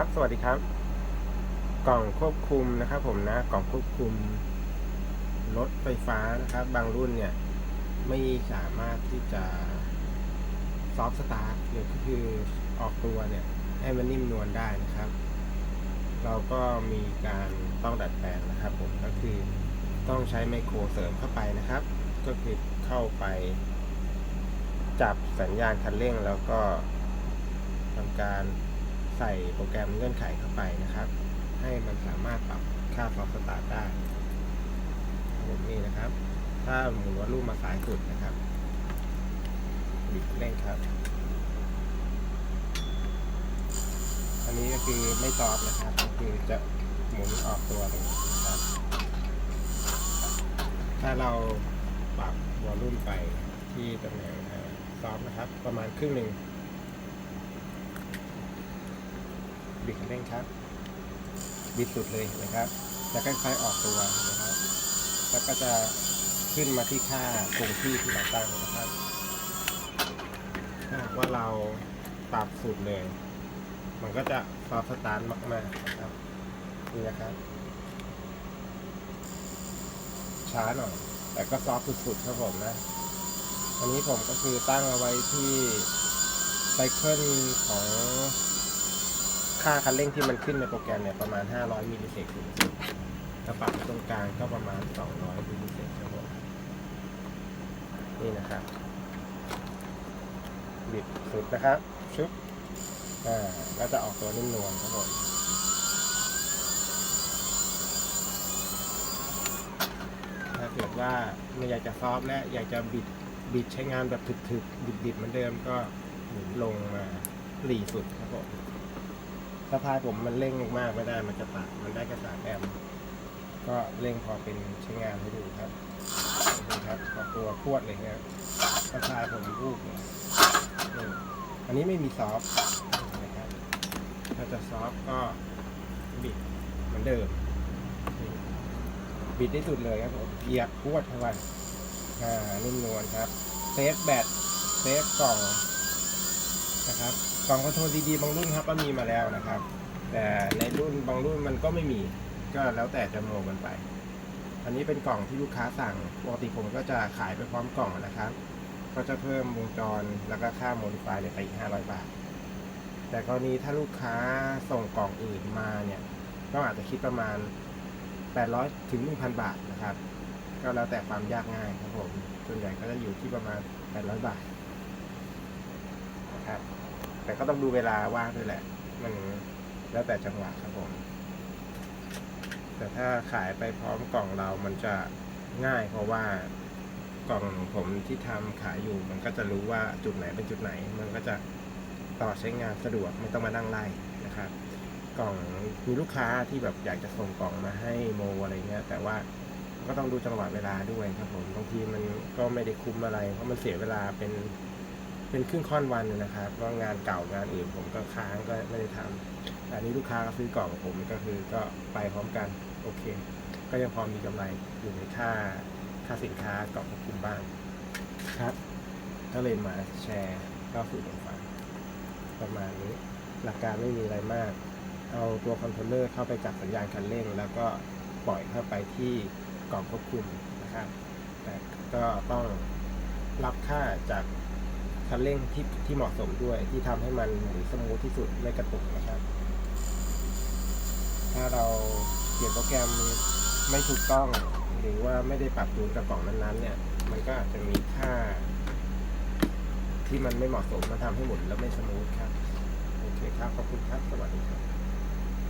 ครับ สวัสดีครับ กล่องควบคุมนะครับ ผมนะ กล่องควบคุมรถไฟฟ้านะครับ บางรุ่นเนี่ย ไม่สามารถที่จะซอฟต์สตาร์ทหรือก็คือออกตัวเนี่ย ให้มันนิ่มนวลได้นะครับ เราก็มีการต้องดัดแปลงนะครับ ผมก็คือต้องใช้ไมโครเสริมเข้าไปนะครับ ก็คือเข้าไป จับสัญญาณคันเร่งแล้วก็ทำการ ใส่โปรแกรมเงื่อนไขเข้าไปนะครับ ให้มันสามารถปรับค่าซอสตาร์ได้แบบนี้นะครับ ถ้าหมุนวัดลูกมาสายสุดนะครับบิดเร่งครับ อันนี้ก็คือไม่ซอฟต์นะครับ ก็คือจะหมุนออกตัวเลยนะครับ ถ้าเราปรับวอลลุ่มไปที่ตำแหน่งซอฟนะครับ ประมาณครึ่งหนึ่ง บิดคันเร่งครับ บิดสุดเลยนะครับจะค่อยๆออกตัวนะครับ แล้วก็จะขึ้นมาที่ค่าคงที่ที่เราตั้งนะครับ ถ้าว่าเราปรับสุดเลย มันก็จะซอฟต์สตาร์ทมากๆนะครับนี่นะครับ ช้าหน่อย แต่ก็ซอฟต์สุดๆครับผมนะอันนี้ผมก็คือตั้งเอาไว้ที่ไซเคิลของ ค่าคันเร่งที่มันขึ้นในโปรแกรมเนี่ยประมาณ 500 มิลลิเซกสูงสุดถ้าปรับตรงกลางก็ประมาณ 200 มิลลิเซกครับผมนี่นะครับ บิดสุดนะครับชุบอ่า ก็จะออกตัวนิ่มนวลครับผมถ้าเกิดว่าไม่อยากจะซอฟและอยากจะบิดบิดใช้งานแบบถึกๆ บิดๆเหมือนเดิมก็หมุนลงมาหลีสุดครับผม สะพายผมมันเร่งมากไม่ได้มันจะตัดมันได้แค่สามแอมก็เร่งพอเป็นใช้งานให้ดูครับดูครับออกตัวพวดเลยครับสะพายผมรูปเนี่ยอันนี้ไม่มีซอฟต์นะครับถ้าจะซอฟต์ก็บิดเหมือนเดิม บิดที่สุดเลยครับผมเหยียบพวดเข้าไปอ่านิ่มนวลครับเซฟแบตเซฟกล่องนะครับ กล่องคอนโทรลดีๆบางรุ่นครับก็มีมาแล้วนะครับ แต่ในรุ่นบางรุ่นมันก็ไม่มีก็แล้วแต่จะโมกันไป อันนี้เป็นกล่องที่ลูกค้าสั่งปกติผมก็จะขายไปพร้อมกล่องนะครับ ก็จะเพิ่มวงจรแล้วก็ค่าโมดิฟายเนี่ยไปอีก500 บาท แต่กรณีถ้าลูกค้าส่งกล่องอื่นมาเนี่ยก็อาจจะคิดประมาณ 800ถึง1,000 บาทนะครับ ก็แล้วแต่ความยากง่ายครับผมส่วนใหญ่ก็จะอยู่ที่ประมาณ 800 บาทนะครับ แต่ก็ต้องดูเวลาว่างด้วยแหละ มันแล้วแต่จังหวะครับผม แต่ถ้าขายไปพร้อมกล่องเรามันจะง่ายเพราะว่ากล่องผมที่ทำขายอยู่ มันก็จะรู้ว่าจุดไหนเป็นจุดไหน มันก็จะต่อใช้งานสะดวกไม่ต้องมานั่งไล่นะครับ กล่องมีลูกค้าที่แบบอยากจะส่งกล่องมาให้โมอะไรเงี้ยแต่ว่าก็ต้องดูจังหวะเวลาด้วยครับผมบางทีมันก็ไม่ได้คุ้มอะไร เพราะมันเสียเวลาเป็น เป็นครึ่งค่อนวันนะครับเพราะงานเก่างานอื่นผมก็ค้างก็ไม่ได้ทำแต่อันนี้ลูกค้าก็ซื้อกล่องผมก็คือก็ไปพร้อมกันโอเค ก็ยังพอมีกำไรอยู่ในค่าค่าสินค้ากล่องควบคุมบ้างครับก็เลยมาแชร์เล่าสู่กันฟังประมาณนี้หลักการไม่มีอะไรมาก เอาตัวคอนโทรลเลอร์เข้าไปจับสัญญาณคันเร่ง แล้วก็ปล่อยเข้าไปที่กล่องควบคุมนะครับ แต่ก็ต้องรับค่าจาก คันเร่งที่ที่เหมาะสมด้วยที่ทำให้มันหมุนสมูทที่สุดไม่กระตุกนะครับ ถ้าเราเขียนโปรแกรมไม่ถูกต้อง หรือว่าไม่ได้ปรับจูนกับกล่องนั้นๆ เนี่ย มันก็อาจจะมีค่า ที่มันไม่เหมาะสมมาทำให้หมุนแล้วไม่สมูทครับ โอเคครับ ขอบคุณครับ สวัสดีครับ